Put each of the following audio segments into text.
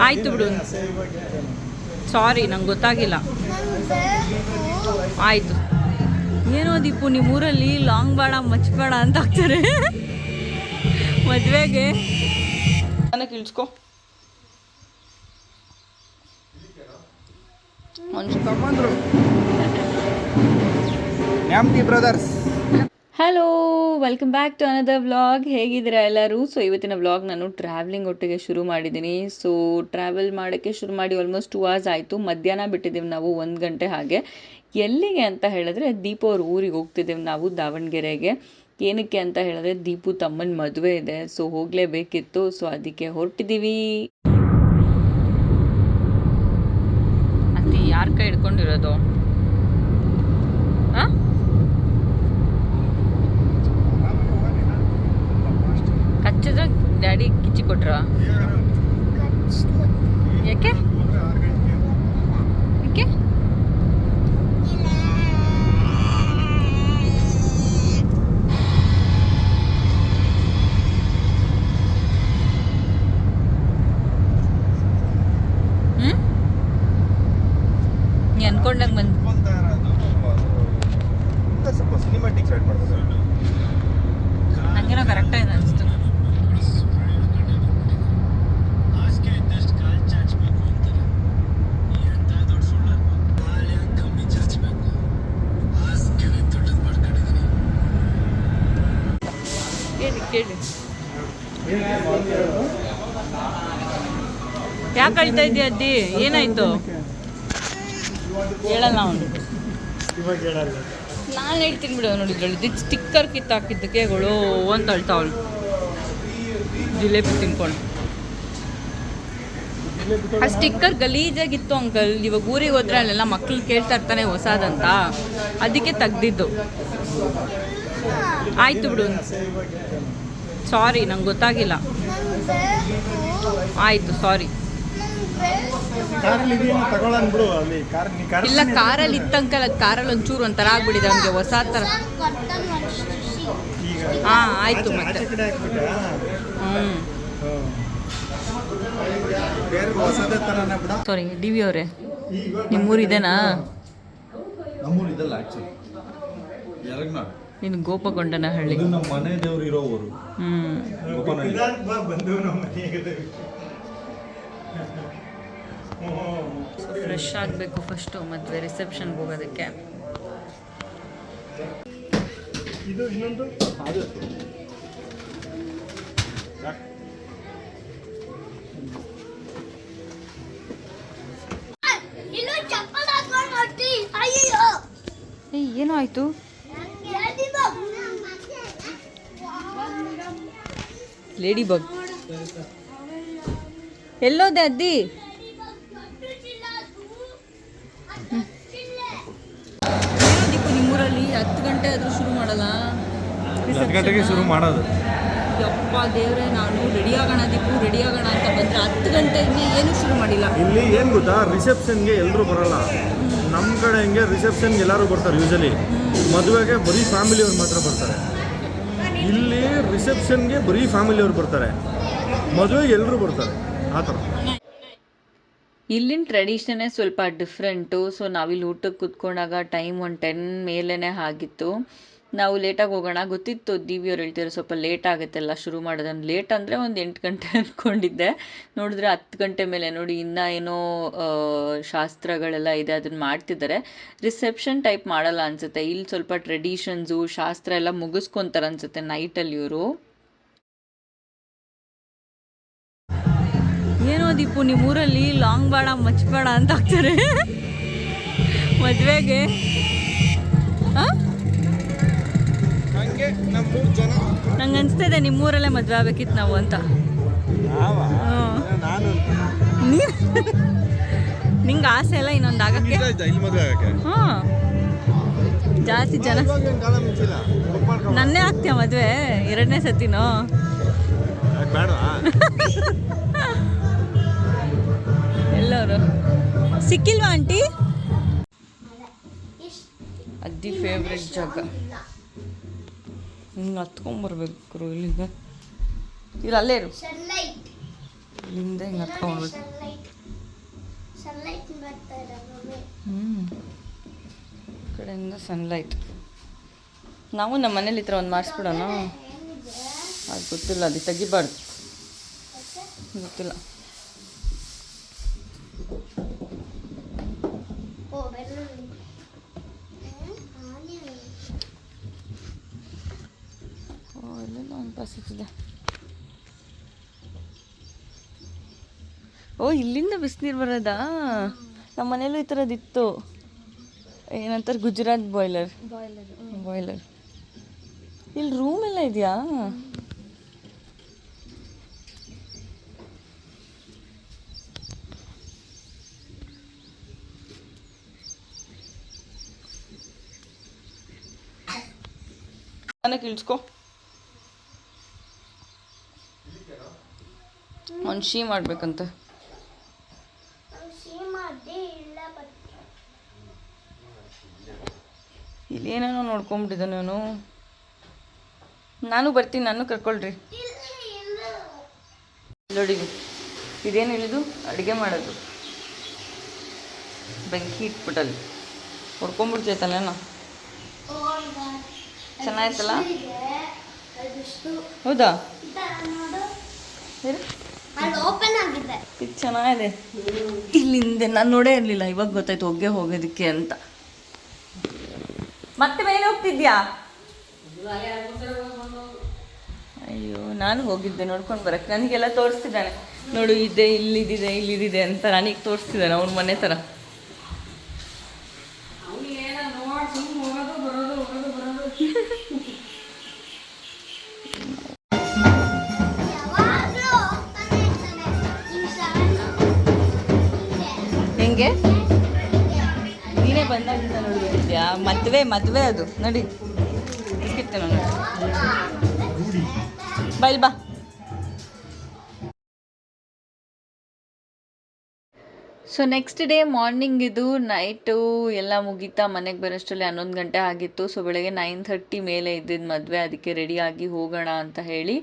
ಆಯ್ತು ಬಿಡು. ಸಾರಿ ನಂಗೆ ಗೊತ್ತಾಗಿಲ್ಲ. ಆಯಿತು. ಏನೋ ದೀಪು ನಿಮ್ಮೂರಲ್ಲಿ ಲಾಂಗ್ ಬೇಡ ಮಚ್ ಬೇಡ ಅಂತ ಹಾಕ್ತಾರೆ ಮದುವೆಗೆ. ಇಳಿಸ್ಕೊ. ಮನುಷ್ಯ ತಗೊಂಡ್ರು brothers hello welcome back to another vlog ಹೇಗಿದ್ದೀರಾ ಎಲ್ಲರೂ? ಸೊ ಇವತ್ತಿನ ವ್ಲಾಗ್ ನಾನು ಟ್ರಾವೆಲಿಂಗ್ ಒಟ್ಟಿಗೆ ಶುರು ಮಾಡಿದ್ದೀನಿ. ಸೊ ಟ್ರಾವೆಲ್ ಮಾಡೋಕ್ಕೆ ಶುರು ಮಾಡಿ ಆಲ್ಮೋಸ್ಟ್ ಟೂ ಅವರ್ಸ್ ಆಯಿತು. ಮಧ್ಯಾಹ್ನ ಬಿಟ್ಟಿದ್ದೀವಿ ನಾವು ಒಂದು ಗಂಟೆ ಹಾಗೆ. ಎಲ್ಲಿಗೆ ಅಂತ ಹೇಳಿದ್ರೆ ದೀಪ ಅವ್ರ ಊರಿಗೆ ಹೋಗ್ತಿದ್ದೀವಿ ನಾವು ದಾವಣಗೆರೆಗೆ. ಏನಕ್ಕೆ ಅಂತ ಹೇಳಿದ್ರೆ ದೀಪು ತಮ್ಮನ ಮದುವೆ ಇದೆ. ಸೊ ಹೋಗಲೇಬೇಕಿತ್ತು. ಸೊ ಅದಕ್ಕೆ ಹೊರಟಿದ್ದೀವಿ. ಅದು ಯಾರ ಕೈ ಹಿಡ್ಕೊಂಡಿರೋದು? ಹಾಂ? ಕಚ್ಚಿದ್ರೆ ಡ್ಯಾಡಿ ಕಿಚ್ಚಿ ಕೊಟ್ರ? ಯಾಕೆ ಯಾಕೆ? ಕೇಳಿ. ಯಾಕೆ ಅಳ್ತಾ ಇದೆಯಾ ಅದ್ದಿ? ಏನಾಯ್ತು? ಹೇಳಲ್ಲ ಅವನು. ನಾನು ಹೇಳ್ತೀನಿ ಬಿಡು ನೋಡಿದ್ರಲ್ಲಿ ಸ್ಟಿಕ್ಕರ್ ಕಿತ್ತಾಕಿದ್ದಕ್ಕೆಗಳು ಅಂತ ಅಳ್ತಾವಳು ಜಿಲೇಬಿ ತಿನ್ಕೊಂಡು. ಆ ಸ್ಟಿಕ್ಕರ್ ಗಲೀಜಾಗಿತ್ತು ಅಂಕಲ್. ಇವಾಗ ಊರಿಗೆ ಹೋದ್ರೆ ಅಲ್ಲೆಲ್ಲ ಮಕ್ಳು ಕೇಳ್ತಾ ಇರ್ತಾನೆ ಹೊಸದಂತ. ಅದಕ್ಕೆ ತೆಗ್ದಿದ್ದು. ಆಯ್ತು ಬಿಡು. ಸಾರಿ ನಂಗೆ ಗೊತ್ತಾಗಿಲ್ಲ. ಆಯ್ತು ಸಾರಿ. ಇಲ್ಲ ಕಾರಲ್ಲಿ ಇತ್ತಂಕಲ್ ಅದು ಕಾರಲ್ಲಿ ಒಂಚೂರು ಒಂಥರ ಆಗ್ಬಿಟ್ಟಿದೆ ನಮಗೆ ಹೊಸ ಥರ ಹಾಂ ಆಯಿತು ಮತ್ತೆ. ಹ್ಞೂ ಸಾರಿ ಡಿ ವಿ ಅವರೇ ನಿಮ್ಮೂರಿದೇನಾ ನಿಮ್ಮೂರು ಇದೇನಾ? ನಮ್ಮೂರು ಇದಲ್ಲ ಆಕ್ಚುಲಿ ಇನ್ನು ಗೋಪಗೊಂಡನಹಳ್ಳಿ ಇದು ನಮ್ಮ ಮನೆ ದೇವ್ರು ಇರೋ ಊರು ಫ್ರೆಶ್ ಆಗಬೇಕು ಫಸ್ಟು ಮದುವೆ ರಿಸೆಪ್ಷನ್ಗೆ ಹೋಗೋದಕ್ಕೆ. ಇದು ಇನ್ನೊಂದು? ಅದು ಇನ್ನು ಚಪ್ಪಲ್ ಹಾಕೊಂಡು ಅಯ್ಯೋ ಏಯ್ ಏನೋ ಆಯಿತು? ಲೇಡಿ ಬಗ್ ಎಲ್ಲೋದೆ ಅದ್ದಿ? ದೀಪು ನಿಮ್ಮೂರಲ್ಲಿ ಹತ್ತು ಗಂಟೆ ಆದರೂ ಶುರು ಮಾಡಲ್ಲ? ಹತ್ತು ಗಂಟೆಗೆ ಶುರು ಮಾಡೋದು. ಯಪ್ಪ ದೇವ್ರೆ ನಾನು ರೆಡಿ ಆಗೋಣ ದೀಪು ರೆಡಿ ಆಗೋಣ ಅಂತ ಬಂದ್ರೆ ಹತ್ತು ಗಂಟೆ ಏನು ಏನೂ ಶುರು ಮಾಡಿಲ್ಲ. ಇಲ್ಲಿ ಏನು ಗೊತ್ತಾ? ರಿಸೆಪ್ಷನ್ಗೆ ಎಲ್ಲರೂ ಬರಲ್ಲ. ನಮ್ಮ ಕಡೆ ಹಿಂಗೆ ರಿಸೆಪ್ಷನ್ಗೆ ಎಲ್ಲರೂ ಬರ್ತಾರೆ ಯೂಶಲಿ ಮದುವೆಗೆ ಬರೀ ಫ್ಯಾಮಿಲಿಯವ್ರು ಮಾತ್ರ ಬರ್ತಾರೆ. ಇಲ್ಲಿ ರಿಸೆಪ್ಷನ್ಗೆ ಬರೀ ಫ್ಯಾಮಿಲಿಯವರು ಬರ್ತಾರೆ. ಮದುವೆಗೆ ಎಲ್ಲರೂ ಬರ್ತಾರೆ. ಆ ಥರ. ಇಲ್ಲಿನ ಟ್ರೆಡಿಷನೇ ಸ್ವಲ್ಪ ಡಿಫ್ರೆಂಟು ಸೊ ನಾವಿಲ್ಲಿ ಊಟಕ್ಕೆ ಕುತ್ಕೊಂಡಾಗ ಟೈಮ್ ಒಂದು ಟೆನ್ ಮೇಲೇ ಆಗಿತ್ತು. ನಾವು ಲೇಟಾಗಿ ಹೋಗೋಣ. ಗೊತ್ತಿತ್ತು ದಿವ್ಯ ವಿ ಅವ್ರು ಹೇಳ್ತಿದ್ರು ಸ್ವಲ್ಪ ಲೇಟ್ ಆಗುತ್ತೆ ಎಲ್ಲ ಶುರು ಮಾಡೋದನ್ನು. ಲೇಟ್ ಅಂದರೆ ಒಂದು ಎಂಟು ಗಂಟೆ ಅಂದ್ಕೊಂಡಿದ್ದೆ ನೋಡಿದ್ರೆ ಹತ್ತು ಗಂಟೆ ಮೇಲೆ ನೋಡಿ ಇನ್ನೂ ಏನೋ ಶಾಸ್ತ್ರಗಳೆಲ್ಲ ಇದೆ, ಅದನ್ನು ಮಾಡ್ತಿದ್ದಾರೆ. ರಿಸೆಪ್ಷನ್ ಟೈಪ್ ಮಾಡಲ್ಲ ಅನಿಸುತ್ತೆ. ಇಲ್ಲಿ ಸ್ವಲ್ಪ ಟ್ರೆಡಿಷನ್ಸು ಶಾಸ್ತ್ರ ಎಲ್ಲ ಮುಗಿಸ್ಕೊತಾರೆ ಅನಿಸುತ್ತೆ ನೈಟಲ್ಲಿ ಇವರು. ಏನೋ ದೀಪು, ನಿಮ್ಮೂರಲ್ಲಿ ಲಾಂಗ್ ಬೇಡ ಮಚ್ ಬೇಡ ಅಂತ ಆಗ್ತಾರೆ ಮದುವೆಗೆ. ಹಾಂ? ನಂಗೆ ಅನಿಸ್ತಿದೆ ನಿಮ್ಮೂರಲ್ಲೇ ಮದುವೆ ಆಗಬೇಕಿತ್ತು ನಾವು ಅಂತ. ನಾನು ನೀನು? ನಿಂಗೆ ಆಸೆ ಎಲ್ಲ ಇನ್ನೊಂದು ಆಗಕ್ಕೆ? ಇಲ್ಲಿ ಮದುವೆ ಆಗಕ್ಕೆ. ಹಾಂ ಜಾಸ್ತಿ ಜನ ನನ್ನೇ ಆಗ್ತೀಯ ಮದುವೆ? ಎರಡನೇ ಸತಿನೋ? ಎಲ್ಲರು. ಸಿಕ್ಕಿಲ್ವಾ ಆಂಟಿ? ಅದ್ದಿ ಫೇವ್ರೆಟ್ ಜಾಗ. ಹಿಂಗೆ ಹತ್ಕೊಂಬರ್ಬೇಕು ಇಲ್ಲಿಂದ. ಇಲ್ಲ ಅಲ್ಲೇ ಇರು. ಇಲ್ಲಿಂದ ಹಿಂಗೆ ಹತ್ಕೊಂಬರ್ಬೇಕು ಹ್ಞೂ ಕಡೆಯಿಂದ ಸನ್ಲೈಟ್ ನಾವು ನಮ್ಮ ಮನೇಲಿ ಈ ಥರ ಒಂದು ಮಾಡಿಸ್ಬಿಡೋಣ. ಅದು ಗೊತ್ತಿಲ್ಲ ಅದು ತೆಗಿಬಾರ್ದು. ಗೊತ್ತಿಲ್ಲ. ಓ ಒಂದು ಪಾಸಿಟ್ಟಿದೆ ಓ ಇಲ್ಲಿಂದ ಬಿಸಿನೀರು ಬರೋದಾ ನಮ್ಮ ಮನೇಲೂ ಈ ಥರದ್ದಿತ್ತು ಏನಂತಾರೆ ಗುಜರಾತ್ ಬಾಯ್ಲರ್ ಬಾಯ್ಲರ್ ಬಾಯ್ಲರ್ ಇಲ್ಲಿ ರೂಮ್ ಎಲ್ಲ ಇದೆಯಾ ಇಳಿಸ್ಕೊ ಒಂದು ಶೀ ಮಾಡಬೇಕಂತ. ಸೀಮಾಡಿ ಇಲ್ಲ ಬಟ್ ಇಲ್ಲಿ ಏನೇನೋ ನೋಡ್ಕೊಂಬಿಟ್ಟಿದ್ದೆ ನಾನು ನಾನು ಬರ್ತೀನಿ ನಾನು ಕರ್ಕೊಳ್ರಿ. ನೋಡಿ ಇದೇನು ಹೇಳಿದು ಅಡುಗೆ ಮಾಡೋದು. ಬೆಂಕಿ ಇಟ್ಬಿಟ್ಟಲ್ಲಿ. ಹೊಡ್ಕೊಂಬಿಡ್ತೈತಲ್ಲ ಚೆನ್ನಾಗಿತ್ತಲ್ಲ ಹೌದಾ? ಹೇಳು. ಇದು ಚೆನ್ನಾಗಿದೆ. ಇಲ್ಲಿಂದ ನಾನು ನೋಡೇ ಇರಲಿಲ್ಲ ಇವಾಗ ಗೊತ್ತಾಯ್ತು ಹೊಗೆ ಹೋಗೋದಕ್ಕೆ ಅಂತ. ಮತ್ತೆ ಮೇಲೆ ಹೋಗ್ತಿದ್ಯಾ? ಅಯ್ಯೋ ನಾನು ಹೋಗಿದ್ದೆ ನೋಡ್ಕೊಂಡು ಬರಕ್ಕೆ ನನಗೆಲ್ಲ ತೋರಿಸ್ತಿದ್ದಾನೆ. ನೋಡು ಇದೆ ಇಲ್ಲಿದಿದೆ ಇಲ್ಲಿದಿದೆ ಅಂತ ನನಗೆ ತೋರಿಸ್ತಿದ್ದಾನೆ ಅವ್ನ ಮನೆ ಥರ ಮದುವೆ ಮದುವೆ ಅದು. ನೋಡಿ. ಬಿಸ್ಕಿಟ್ ನೋಡಿ. ಬಾ ಇಲ್ಲಿ ಬಾ. ಸೊ ನೆಕ್ಸ್ಟ್ ಡೇ ಮಾರ್ನಿಂಗ್ ಇದು ನೈಟು ಎಲ್ಲ ಮುಗೀತಾ ಮನೆಗೆ ಬರೋಷ್ಟರಲ್ಲಿ ಹನ್ನೊಂದು ಗಂಟೆ ಆಗಿತ್ತು. ಸೊ ಬೆಳಗ್ಗೆ ನೈನ್ ಥರ್ಟಿ ಮೇಲೆ ಇದ್ದಿದ್ದು ಮದುವೆ. ಅದಕ್ಕೆ ರೆಡಿಯಾಗಿ ಹೋಗೋಣ ಅಂತ ಹೇಳಿ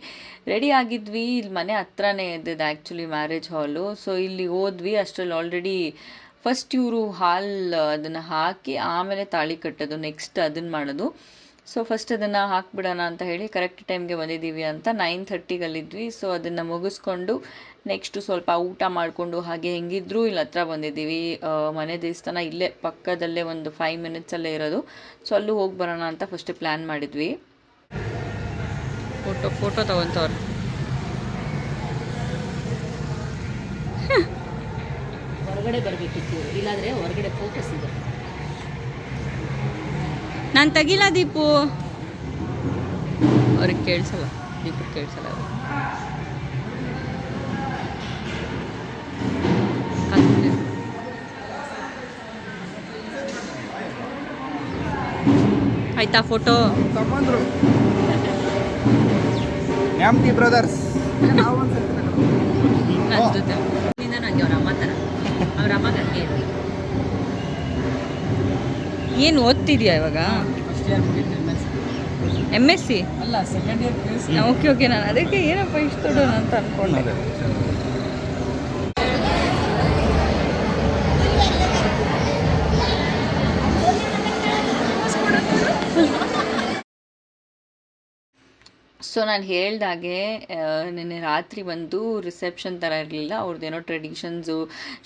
ರೆಡಿ ಆಗಿದ್ವಿ. ಇಲ್ಲಿ ಮನೆ ಹತ್ರನೇ ಇದ್ದಿದ್ದು ಆ್ಯಕ್ಚುಲಿ ಮ್ಯಾರೇಜ್ ಹಾಲು ಸೊ ಇಲ್ಲಿ ಹೋದ್ವಿ. ಅಷ್ಟರಲ್ಲಿ ಆಲ್ರೆಡಿ ಫಸ್ಟ್ ಇವರು ಹಾಲ್, ಅದನ್ನು ಹಾಕಿ ಆಮೇಲೆ ತಾಳಿ ಕಟ್ಟೋದು ನೆಕ್ಸ್ಟ್ ಅದನ್ನು ಮಾಡೋದು. ಸೊ ಫಸ್ಟ್ ಅದನ್ನು ಹಾಕ್ಬಿಡೋಣ ಅಂತ ಹೇಳಿ ಕರೆಕ್ಟ್ ಟೈಮ್ಗೆ ಬಂದಿದ್ದೀವಿ ಅಂತ ನೈನ್ ಥರ್ಟಿಗಲ್ಲಿದ್ವಿ ಸೊ ಅದನ್ನು ಮುಗಿಸ್ಕೊಂಡು ನೆಕ್ಸ್ಟು ಸ್ವಲ್ಪ ಊಟ ಮಾಡಿಕೊಂಡು ಹಾಗೆ ಹೆಂಗಿದ್ರು ಇಲ್ಲಿ ಹತ್ರ ಬಂದಿದ್ದೀವಿ. ಮನೆ ದೇವಸ್ಥಾನ ಇಲ್ಲೇ ಪಕ್ಕದಲ್ಲೇ ಒಂದು ಫೈವ್ ಮಿನಿಟ್ಸಲ್ಲೇ ಇರೋದು. ಸೊ ಅಲ್ಲೂ ಹೋಗಿ ಬರೋಣ ಅಂತ ಫಸ್ಟ್ ಪ್ಲ್ಯಾನ್ ಮಾಡಿದ್ವಿ. ಫೋಟೋ ಫೋಟೋ ತಗೊಂತವ್ರು. ಹೊರಗಡೆ ಬರಬೇಕಿತ್ತು. ಇಲ್ಲಾಂದ್ರೆ ಹೊರಗಡೆ ಫೋಕಸ್ ಇದೆ. ನಾನು ತೆಗಿಲ್ಲ ದೀಪು? ಅವ್ರಿಗೆ ಕೇಳಿಸಲ್ಲ ದೀಪಕ್ಕೆ ಕೇಳಿಸಲ್ಲ. ಆಯ್ತಾ ಫೋಟೋ ತಮ್ಮಂದ್ರು ನ್ಯಾಮ್ತಿ ಬ್ರದರ್ಸ್. ನನ್ನ ಜೊತೆ. ನಿಂದ ನಂಗೆ ಅವ್ರ ಅಮ್ಮ ಥರ ಅವ್ರ ಅಮ್ಮ ಏನು ಓದ್ತಿದ್ಯಾ ಇವಾಗ? M S C. ಅಲ್ಲ second year P okay okay ನಾನು ಅದಕ್ಕೆ ಏನಪ್ಪ ಇಷ್ಟು ದೊಡ್ಡ ಅಂತ ಅನ್ಕೊಂಡೆ. ಸೊ ನಾನು ಹೇಳ್ದಾಗೆ ನಿನ್ನೆ ರಾತ್ರಿ ಬಂದು ರಿಸೆಪ್ಷನ್ ಥರ ಇರಲಿಲ್ಲ. ಅವ್ರದ್ದೇನೋ ಟ್ರೆಡಿಷನ್ಸು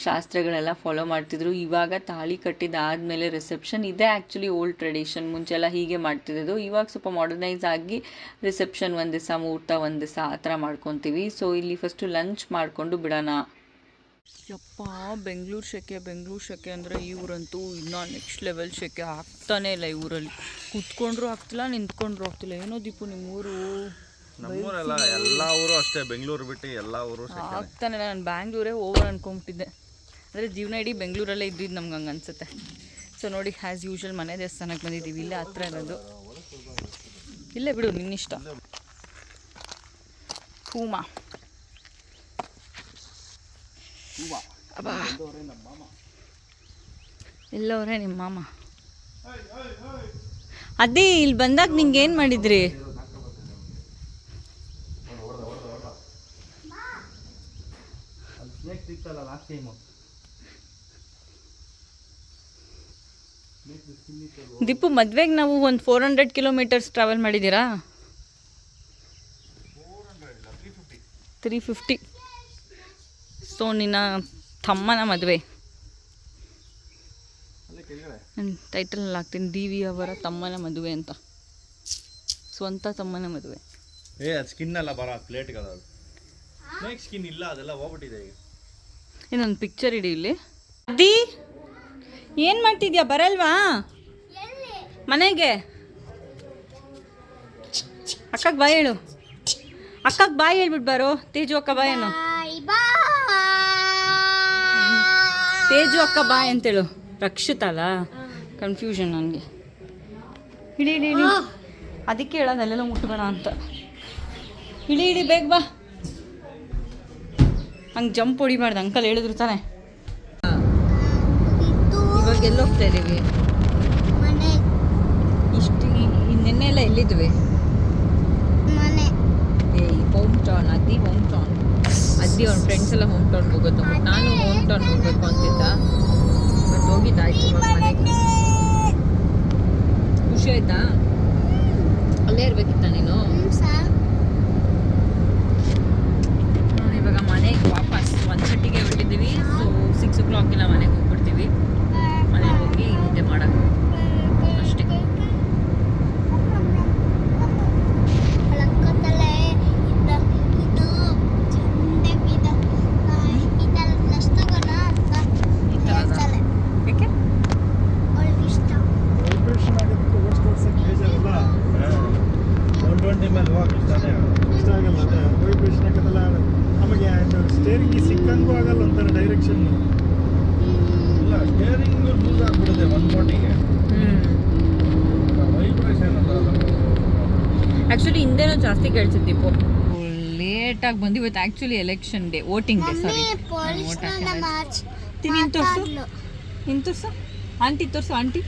ಶಾಸ್ತ್ರಗಳೆಲ್ಲ ಫಾಲೋ ಮಾಡ್ತಿದ್ರು. ಇವಾಗ ತಾಳಿ ಕಟ್ಟಿದಾದಮೇಲೆ ರಿಸೆಪ್ಷನ್ ಇದೇ ಆ್ಯಕ್ಚುಲಿ ಓಲ್ಡ್ ಟ್ರೆಡಿಷನ್ ಮುಂಚೆಲ್ಲ ಹೀಗೆ ಮಾಡ್ತಿದ್ದು ಇವಾಗ ಸ್ವಲ್ಪ ಮಾಡರ್ನೈಸ್ ಆಗಿ ರಿಸೆಪ್ಷನ್ ಒಂದು ದಿವಸ ಮುಹೂರ್ತ ಒಂದು ದಿವಸ ಆ ಥರ ಮಾಡ್ಕೊತೀವಿ. ಸೊ ಇಲ್ಲಿ ಫಸ್ಟು ಲಂಚ್ ಮಾಡಿಕೊಂಡು ಬಿಡೋಣ. ಯಪ್ಪ ಬೆಂಗಳೂರು ಶೆಕೆ ಬೆಂಗಳೂರು ಶೆಕೆ ಅಂದರೆ ಈ ಊರಂತೂ ಇನ್ನೂ ನೆಕ್ಸ್ಟ್ ಲೆವೆಲ್ ಸೆಕೆ ಆಗ್ತಾನೇ ಇಲ್ಲ ಈ ಊರಲ್ಲಿ. ಕೂತ್ಕೊಂಡ್ರು ಆಗ್ತಿಲ್ಲ ನಿಂತ್ಕೊಂಡ್ರು ಆಗ್ತಿಲ್ಲ. ಏನೋ ದೀಪು ನಿಮ್ಮ ಊರು ನಮ್ಮೂರೆಲ್ಲ ಎಲ್ಲ ಊರು ಅಷ್ಟೇ ಬೆಂಗಳೂರು ಬಿಟ್ಟು ಎಲ್ಲ ಊರು ಆಗ್ತಾನೆ ಇಲ್ಲ. ನಾನು ಬ್ಯಾಂಗ್ಳೂರೇ ಓವರ್ ಅನ್ಕೊಂಬಿಟ್ಟಿದ್ದೆ. ಅಂದರೆ ಜೀವನ ಇಡೀ ಬೆಂಗಳೂರಲ್ಲೇ ಇದ್ದಿದ್ದು ನಮ್ಗೆ ಹಂಗೆ ಅನ್ಸುತ್ತೆ. ಸೊ ನೋಡಿ ಆ್ಯಸ್ ಯೂಶ್ವಲ್ ಮನೆ ದೇವಸ್ಥಾನಕ್ಕೆ ಬಂದಿದ್ದೀವಿ. ಇಲ್ಲೇ ಹತ್ರ ಇರೋದು. ಇಲ್ಲೇ ಬಿಡು ನಿನ್ನಿಷ್ಟ. ಹೂಮಾ. ಅಬ್ಬಾ. ಎಲ್ಲವರೇ ನಿಮ್ಮ ಮಾಮ. ಅದೇ ಇಲ್ಲಿ ಬಂದಾಗ ನಿಂಗೆ ಏನು ಮಾಡಿದ್ರಿ? ದಿಪ್ಪು ದೀಪು ಮದ್ವೆಗೆ ನಾವು ಒಂದು ಫೋರ್ ಹಂಡ್ರೆಡ್ ಕಿಲೋಮೀಟರ್ಸ್ ಟ್ರಾವೆಲ್ ಮಾಡಿದ್ದೀರಾ? ತ್ರೀ ಫಿಫ್ಟಿ ಸೊ ನಿನ್ನ ತಮ್ಮನ ಮದುವೆ. ಟೈಟಲ್ ಹಾಕ್ತೀನಿ ಡಿ ವಿ ಅವರ ತಮ್ಮನ ಮದುವೆ ಅಂತ. ಸ್ವಂತ ತಮ್ಮನ ಮದುವೆ. ಏ ಅದು ಸ್ಕಿನ್ ಎಲ್ಲ ಬರ ಪ್ಲೇಟ್ಗಳು ಅದು. ಸ್ನೇಕ್ ಸ್ಕಿನ್ ಇಲ್ಲ ಅದೆಲ್ಲ ಹೋಗ್ಬಿಟ್ಟಿದೆ ಈಗ. ಇನ್ನೊಂದು ಪಿಕ್ಚರ್ ಇಡಿ ಇಲ್ಲಿ. ಅದಿ ಏನು ಮಾಡ್ತಿದ್ಯಾ ಬರಲ್ವಾ? ಮನೆಗೆ. ಅಕ್ಕಗೆ ಬಾಯ್ ಹೇಳು. ಅಕ್ಕಗೆ ಬಾಯ್ ಹೇಳ್ಬಿಟ್ಟು ಬರೋ ತೇಜು ಅಕ್ಕ ಬಾಯ್ ತೇಜು ಅಕ್ಕ ಬಾ ಅಂತೇಳು. ರಕ್ಷಿತ ಅಲ್ಲ ಕನ್ಫ್ಯೂಷನ್ ನನಗೆ ಇಳಿ ಇಳಿ ಇಳಿ ಅದಕ್ಕೆ ಹೇಳೋದು ಅಲ್ಲೆಲ್ಲ ಮುಟ್ಕೋಣ ಅಂತ. ಇಳಿ ಇಳಿ ಬೇಗ ಬಾ. ಹಂಗೆ ಜಂಪ್ ಹೊಡಿಬಾರ್ದು ಅಂಕಲ್ ಹೇಳಿದ್ರು ತಾನೆ. ಇವಾಗ ಎಲ್ಲೋಗ್ತಾ ಇದ್ದೀವಿ ಇಷ್ಟು ನಿನ್ನೆ ಎಲ್ಲ ಎಲ್ಲಿದ್ವಿ? ಮನೆ. ಏಯ್ ಹೋಮ್ ಟೌನ್ ಅದಿ ಹೋಮ್ ಟೌನ್ ಅದಿ ಅವ್ರ ಫ್ರೆಂಡ್ಸ್ ಎಲ್ಲ ಹೋಮ್ ಟೌನ್ ಹೋಗೋದು. ನಾನು ಹೋಮ್ ಟೌನ್ ಹೋಗ್ಬೇಕು ಅಂತಿದ್ದ. ಬಟ್ ಹೋಗಿದ್ದಾಯ್ತು ಮನೆಗೆ ಖುಷಿ ಆಯ್ತಾ? ಅಲ್ಲೇ ಇರ್ಬೇಕಿತ್ತ ನೀನು? ಇವಾಗ ಮನೆಗೆ ವಾಪಸ್ ಒನ್ ಸಟ್ಟಿಗೆ ಬಿಟ್ಟಿದ್ದೀವಿ ಸೊ ಸಿಕ್ಸ್ ಓ ಹೋಗ್ಬಿಡ್ತೀವಿ ಮನೆಗೆ ಹೋಗಿ ಊಟ ಮಾಡೋದು ಅಷ್ಟೇ ಪಕ್ಕದಲ್ಲೇ ಇದ್ದ ಇದು ಚಂಡೆ ಬಿದ ಇದೆಲ್ಲ ಪ್ಲಸ್ ತಗೋಣ ಅಂತ ಈ ಥರದ ಹೇಳ್ತಾಳೆ ಯಾಕೆ ಅವಳಿಗೆ ಇಷ್ಟ ವೈಬ್ರೇಷನ್ ಆಗೋದಕ್ಕೆ ಓಡಿಸ್ ತೋರ್ಸಕ್ಕೆ ಬೇಜಾರಲ್ಲ ಒನ್ ಟ್ವೆಂಟಿ ಮೇಲೆ ಹೋಗಿ ಇಷ್ಟಾನೇ ಇಷ್ಟ ಆಗಲ್ಲ ಅದೇ ವೈಬ್ರೇಷನ್ ಆಗೋದಲ್ಲ ನಮಗೆ ಸ್ಟೇರಿಂಗ್ ಸಿಕ್ಕಂಗೂ ಆಗಲ್ಲ ಒಂಥರ ಡೈರೆಕ್ಷನ್ ಇಲ್ಲ ಸ್ಟೇರಿಂಗ್ ಲೂಸ್ ಆಗ್ಬಿಡುತ್ತೆ ಒಂದು ಬೋಟಿಗೆ ವೈಬ್ರೇಷನ್ ಹಿಂದೆನೂ ಜಾಸ್ತಿ ಕೇಳಿಸಿದ್ದೀಪು ಲೇಟಾಗಿ ಬಂದು ಇವತ್ತು actually election day voting day sorry ನೀನು ತೋರಿಸು? ನೀನು ತೋರಿಸು? ಆಂಟಿ ತೋರಿಸು ಆಂಟಿ?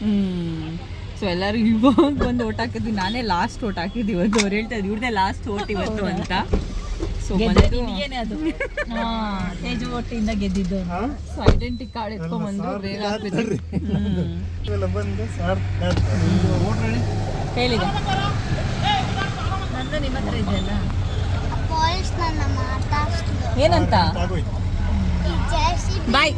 ಹ್ಮ್. ಸೊ ಎಲ್ಲರೂ ಇವಾಗ ಬಂದು ಓಟ್ ಹಾಕಿದ್ವಿ. ನಾನೇ ಲಾಸ್ಟ್ ಓಟ್ ಹಾಕಿದ್ದು ಇವತ್ತು. ಅವ್ರು ಹೇಳ್ತಾ ಇದ್ರು ಇವ್ರದೇ ಲಾಸ್ಟ್ ಓಟ್ ಇವತ್ತು ಅಂತ. ಸೊ ಬಂದು ಅದು? ತೇಜು ಓಟಿಂದ ಗೆದ್ದಿದ್ದು. ಸೊ ಐಡೆಂಟಿ ಕಾರ್ಡ್ ಎತ್ಕೊಂಡ್ಬಂದು ಬೇಗ ಹಾಕ್ಬಿಟ್ಟು ಹೇಳಿದೆ. ನಂದು ನಿಮ್ಮ ಹತ್ರ ಇದೆಯಲ್ಲ? ಪೊಲೀಸ್ ನನ್ನ ಮಾತಾಡ್ಸ್ಲು ಏನಂತ? ಬಾಯ್